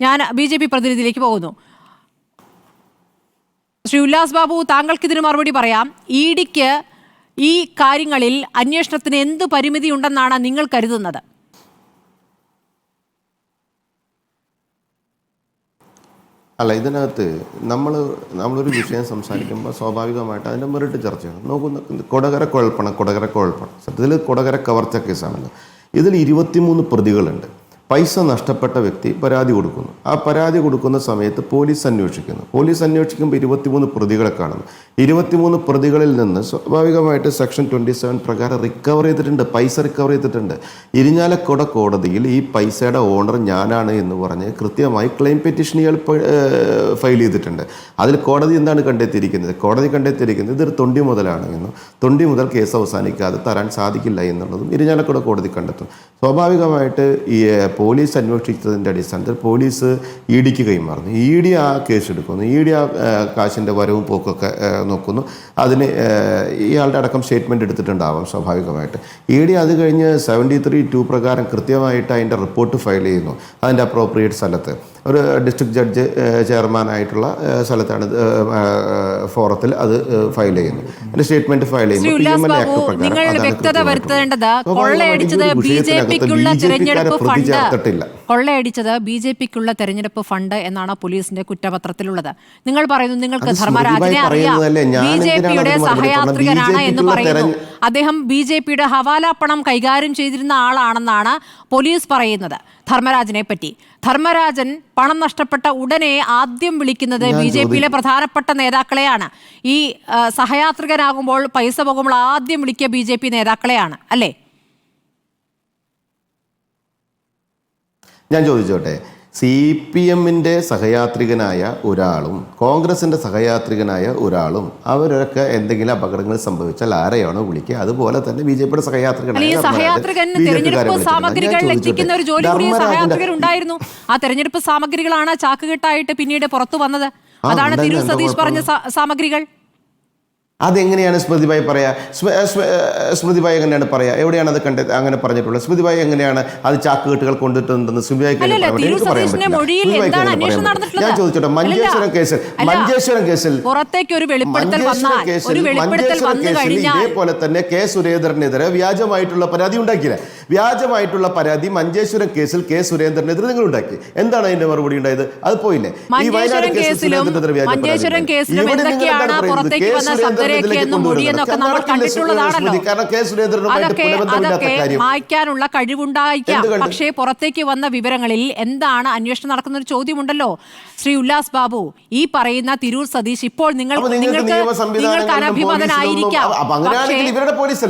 ഞാൻ B J P പ്രതിനിധിയിലേക്ക് പോകുന്നു. ശ്രീ ഉല്ലാസ് ബാബു താങ്കൾക്ക് ഇതിന് മറുപടി പറയാം. ഇ ഡിക്ക് ഈ കാര്യങ്ങളിൽ അന്വേഷണത്തിന് എന്ത് പരിമിതി ഉണ്ടെന്നാണ് നിങ്ങൾ കരുതുന്നത്? അല്ല ഇതിനകത്ത് നമ്മൾ നമ്മളൊരു വിഷയം സംസാരിക്കുമ്പോൾ സ്വാഭാവികമായിട്ട് അതിന്റെ ചർച്ച ചർച്ചയാണ്. നോക്കുന്ന കൊടകര കുഴൽപ്പണം കൊടകര കുഴൽപ്പണം. സത്യത്തിൽ കൊടകര കവർച്ച കേസാണല്ലോ ഇതിൽ ഇരുപത്തിമൂന്ന് പ്രതികളുണ്ട്. പൈസ നഷ്ടപ്പെട്ട വ്യക്തി പരാതി കൊടുക്കുന്നു. ആ പരാതി കൊടുക്കുന്ന സമയത്ത് പോലീസ് അന്വേഷിക്കുന്നു. പോലീസ് അന്വേഷിക്കുമ്പോൾ ഇരുപത്തിമൂന്ന് പ്രതികളെ കാണുന്നു. ഇരുപത്തിമൂന്ന് പ്രതികളിൽ നിന്ന് സ്വാഭാവികമായിട്ട് സെക്ഷൻ ട്വന്റി സെവൻ പ്രകാരം റിക്കവർ ചെയ്തിട്ടുണ്ട്. പൈസ റിക്കവർ ചെയ്തിട്ടുണ്ട്. ഇരിഞ്ഞാലക്കുട കോടതിയിൽ ഈ പൈസയുടെ ഓണർ ഞാനാണ് എന്ന് പറഞ്ഞ് കൃത്യമായി ക്ലെയിം പെറ്റീഷൻ ഇയാൾ ഫയൽ ചെയ്തിട്ടുണ്ട്. അതിൽ കോടതി എന്താണ് കണ്ടെത്തിയിരിക്കുന്നത്? കോടതി കണ്ടെത്തിയിരിക്കുന്നത് ഇതൊരു തൊണ്ടി മുതലാണ് എന്നും തൊണ്ടി മുതൽ കേസ് അവസാനിക്കാതെ തരാൻ സാധിക്കില്ല എന്നുള്ളതും ഇരിഞ്ഞാലക്കുട കോടതി കണ്ടെത്തും സ്വാഭാവികമായിട്ട് ഈ പോലീസ് അന്വേഷിച്ചതിന്റെ അടിസ്ഥാനത്തിൽ പോലീസ് ഇ ഡിക്ക് കൈമാറുന്നു. ഇ ഡി ആ കേസ് എടുക്കുന്നു ഇ ഡി ആ കാശിന്റെ വരവും പോക്കൊക്കെ നോക്കുന്നു. അതിന് ഇയാളുടെ അടക്കം സ്റ്റേറ്റ്മെന്റ് എടുത്തിട്ടുണ്ടാവാം സ്വാഭാവികമായിട്ട്. ഇ ഡി അത് കഴിഞ്ഞ് സെവന്റി ത്രീ ടു പ്രകാരം കൃത്യമായിട്ട് അതിന്റെ റിപ്പോർട്ട് ഫയൽ ചെയ്യുന്നു. അതിന്റെ അപ്രോപ്രിയേറ്റ് സ്ഥലത്ത്. ഒരു ഡിസ്ട്രിക്ട് ജഡ്ജ് ചെയർമാനായിട്ടുള്ള സ്ഥലത്താണ് ഫോറത്തിൽ അത് ഫയൽ ചെയ്യുന്നത് അതിന്റെ സ്റ്റേറ്റ്മെന്റ് ഫയൽ ചെയ്യുന്നത് കൊള്ളയടിച്ചത് ബി ജെ പിക്കുള്ള തിരഞ്ഞെടുപ്പ് ഫണ്ട്. ചേർത്തിട്ടില്ല. കൊള്ളയടിച്ചത് ബി തെരഞ്ഞെടുപ്പ് ഫണ്ട് എന്നാണ് പോലീസിന്റെ കുറ്റപത്രത്തിലുള്ളത്. നിങ്ങൾ പറയുന്നു നിങ്ങൾക്ക് ധർമ്മരാജനെ അറിയാം. ബി ജെ പിയുടെ സഹയാത്രികരാണ് സഹയാത്രികനാണ് എന്ന് പറയുന്നു. അദ്ദേഹം ബി ജെ പിയുടെ ഹവാല പണം കൈകാര്യം ചെയ്തിരുന്ന ആളാണെന്നാണ് പോലീസ് പറയുന്നത്. ധർമ്മരാജനെ പറ്റി ധർമ്മരാജൻ പണം നഷ്ടപ്പെട്ട ഉടനെ ആദ്യം വിളിക്കുന്നത് ബി ജെ പിയിലെ പ്രധാനപ്പെട്ട നേതാക്കളെയാണ്. ഈ സഹയാത്രികനാകുമ്പോൾ പൈസ പോകുമ്പോൾ ആദ്യം വിളിക്കുക ബി ജെ പി നേതാക്കളെയാണ്. അല്ലേ? ഞാൻ ചോദിച്ചോട്ടെ. സി പി എമ്മിന്റെ സഹയാത്രികനായ ഒരാളും കോൺഗ്രസിന്റെ സഹയാത്രികനായ ഒരാളും അവരൊക്കെ എന്തെങ്കിലും അപകടങ്ങൾ സംഭവിച്ചാൽ ആരെയാണോ വിളിക്കുക? അതുപോലെ തന്നെ ബി ജെ പിയുടെ ഉണ്ടായിരുന്നു. ആ തെരഞ്ഞെടുപ്പ് സാമഗ്രികളാണ് ചാക്കുകെട്ടായിട്ട് പിന്നീട് പുറത്തു വന്നത്. അതാണ് തിരു സതീഷ് പറഞ്ഞ സാമഗ്രികൾ? അതെങ്ങനെയാണ് സ്മൃതിബായി പറയാ? സ്മൃതിബായി എങ്ങനെയാണ് പറയുക എവിടെയാണ് അത് കണ്ടത്? അങ്ങനെ പറഞ്ഞിട്ടുള്ളത്. സ്മൃതിബായി എങ്ങനെയാണ് അത് ചാക്കുകെട്ടുകൾ കൊണ്ടിട്ടുണ്ടെന്ന് സ്മൃതിബായി ഞാൻ ചോദിച്ചോട്ടെ മഞ്ചേശ്വരം കേസിൽ മഞ്ചേശ്വരം കേസിൽ മഞ്ചേശ്വരം കേസിൽ മഞ്ചേശ്വരം കേസിൽ ഇതേപോലെ തന്നെ കെ സുരേന്ദ്രനെതിരെ വ്യാജമായിട്ടുള്ള പരാതി ഉണ്ടാക്കിയില്ല. വ്യാജമായിട്ടുള്ള പരാതി മഞ്ചേശ്വരം കേസിൽ കെ സുരേന്ദ്രനെതിരെ നിങ്ങൾ ഉണ്ടാക്കി. എന്താണ് അതിന്റെ മറുപടി ഉണ്ടായത്? അത് പോയില്ലേ? ഈ വയനാട് കേസിൽ സുരേന്ദ്രനെതിരെ വ്യാജം. ഇവിടെ നിങ്ങൾ എന്താണ് പറയുന്നത്? കെ വന്ന നമ്മൾ കണ്ടിട്ടുള്ളതാണല്ലോ. അതൊക്കെ അതൊക്കെ മായ്ക്കാനുള്ള കഴിവുണ്ടായിരിക്കാം. പക്ഷേ പുറത്തേക്ക് വന്ന വിവരങ്ങളിൽ എന്താണ് അന്വേഷണം നടക്കുന്ന ഒരു ചോദ്യമുണ്ടല്ലോ. ശ്രീ ഉല്ലാസ് ബാബു ഈ പറയുന്ന തിരൂർ സതീഷ് ഇപ്പോൾ നിങ്ങൾ നിങ്ങൾക്ക് നിങ്ങൾക്ക് അനഭിമതനായിരിക്കാം.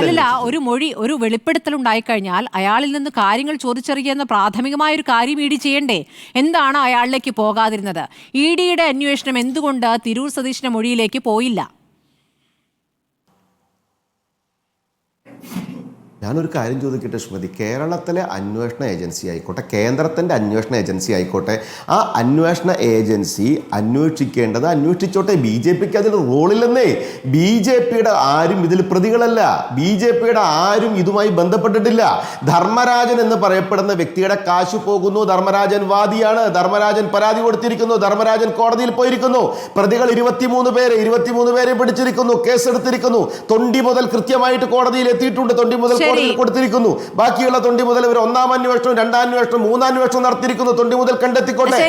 അല്ലല്ല ഒരു മൊഴി ഒരു വെളിപ്പെടുത്തൽ ഉണ്ടായിക്കഴിഞ്ഞാൽ അയാളിൽ നിന്ന് കാര്യങ്ങൾ ചോദിച്ചറിയുന്ന പ്രാഥമികമായ ഒരു കാര്യം ഇ ഡി ചെയ്യണ്ടേ? എന്താണ് അയാളിലേക്ക് പോകാതിരുന്നത്? ഇ ഡിയുടെ അന്വേഷണം എന്തുകൊണ്ട് തിരൂർ സതീഷിന്റെ മൊഴിയിലേക്ക് പോയില്ല? ഞാനൊരു കാര്യം ചോദിക്കട്ടെ ശ്രീമതി? കേരളത്തിലെ അന്വേഷണ ഏജൻസി ആയിക്കോട്ടെ കേന്ദ്രത്തിന്റെ അന്വേഷണ ഏജൻസി ആയിക്കോട്ടെ ആ അന്വേഷണ ഏജൻസി അന്വേഷിക്കേണ്ടത് അന്വേഷിച്ചോട്ടെ. ബി ജെ പിക്ക് അതിൽ റോളില്ലെന്നേ. ബി ജെ പിയുടെ ആരും ഇതിൽ പ്രതികളല്ല. ബി ജെ പിയുടെ ആരും ഇതുമായി ബന്ധപ്പെട്ടിട്ടില്ല. ധർമ്മരാജൻ എന്ന് പറയപ്പെടുന്ന വ്യക്തിയുടെ കാശ് പോകുന്നു. ധർമ്മരാജൻ വാദിയാണ്. ധർമ്മരാജൻ പരാതി കൊടുത്തിരിക്കുന്നു. ധർമ്മരാജൻ കോടതിയിൽ പോയിരിക്കുന്നു. പ്രതികൾ ഇരുപത്തിമൂന്ന് പേരെ ഇരുപത്തിമൂന്ന് പേരെ പിടിച്ചിരിക്കുന്നു. കേസെടുത്തിരിക്കുന്നു. തൊണ്ടി മുതൽ കൃത്യമായിട്ട് കോടതിയിൽ എത്തിയിട്ടുണ്ട്. തൊണ്ടി മുതൽ. കോടതിയിൽ കൊടുത്തിരിക്കുന്നു. ബാക്കിയുള്ള തൊണ്ടി മുതൽ ഇവർ ഒന്നാം അന്വേഷണം രണ്ടാം അന്വേഷണം മൂന്നാം അന്വേഷണം നടത്തിയിരിക്കുന്നു. തൊണ്ടി മുതൽ കണ്ടെത്തിക്കോട്ടെ.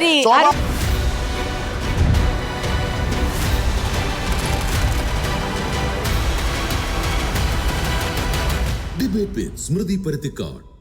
ഡിബേറ്റ് സ്മൃതി പരുത്തിക്കാട്.